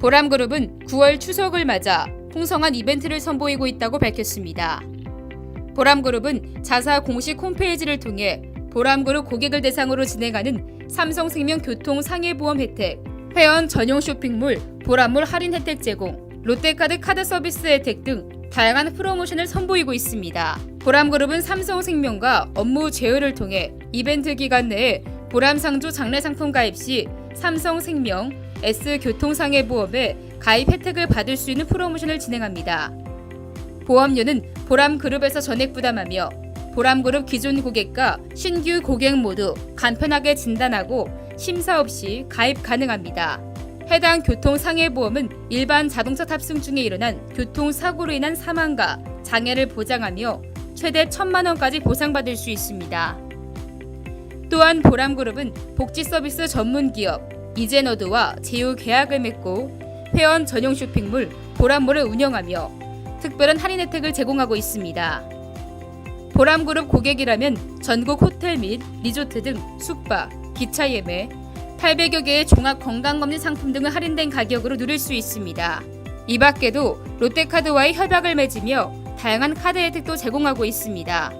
보람그룹은 9월 추석을 맞아 풍성한 이벤트를 선보이고 있다고 밝혔습니다. 보람그룹은 자사 공식 홈페이지를 통해 보람그룹 고객을 대상으로 진행하는 삼성생명 교통 상해보험 혜택, 회원 전용 쇼핑몰 보람몰 할인 혜택 제공, 롯데카드 카드 서비스 혜택 등 다양한 프로모션을 선보이고 있습니다. 보람그룹은 삼성생명과 업무 제휴를 통해 이벤트 기간 내에 보람상조 장래상품 가입 시 삼성생명, S교통상해보험에 가입 혜택을 받을 수 있는 프로모션을 진행합니다. 보험료는 보람그룹에서 전액 부담하며 보람그룹 기존 고객과 신규 고객 모두 간편하게 진단하고 심사 없이 가입 가능합니다. 해당 교통상해보험은 일반 자동차 탑승 중에 일어난 교통사고로 인한 사망과 장애를 보장하며 최대 1천만 원까지 보상받을 수 있습니다. 또한 보람그룹은 복지 서비스 전문 기업 이제너드와 제휴 계약을 맺고 회원 전용 쇼핑몰 보람몰을 운영하며 특별한 할인 혜택을 제공하고 있습니다. 보람그룹 고객이라면 전국 호텔 및 리조트 등 숙박, 기차 예매, 800여 개의 종합 건강검진 상품 등을 할인된 가격으로 누릴 수 있습니다. 이 밖에도 롯데카드와의 협약을 맺으며 다양한 카드 혜택도 제공하고 있습니다.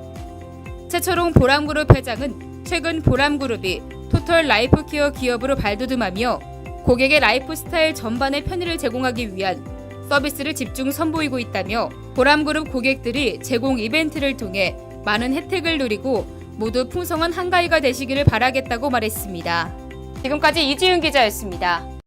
최철홍 보람그룹 회장은 최근 보람그룹이 토털 라이프 케어 기업으로 발돋움하며 고객의 라이프 스타일 전반의 편의를 제공하기 위한 서비스를 집중 선보이고 있다며 보람그룹 고객들이 제공 이벤트를 통해 많은 혜택을 누리고 모두 풍성한 한가위가 되시기를 바라겠다고 말했습니다. 지금까지 이지윤 기자였습니다.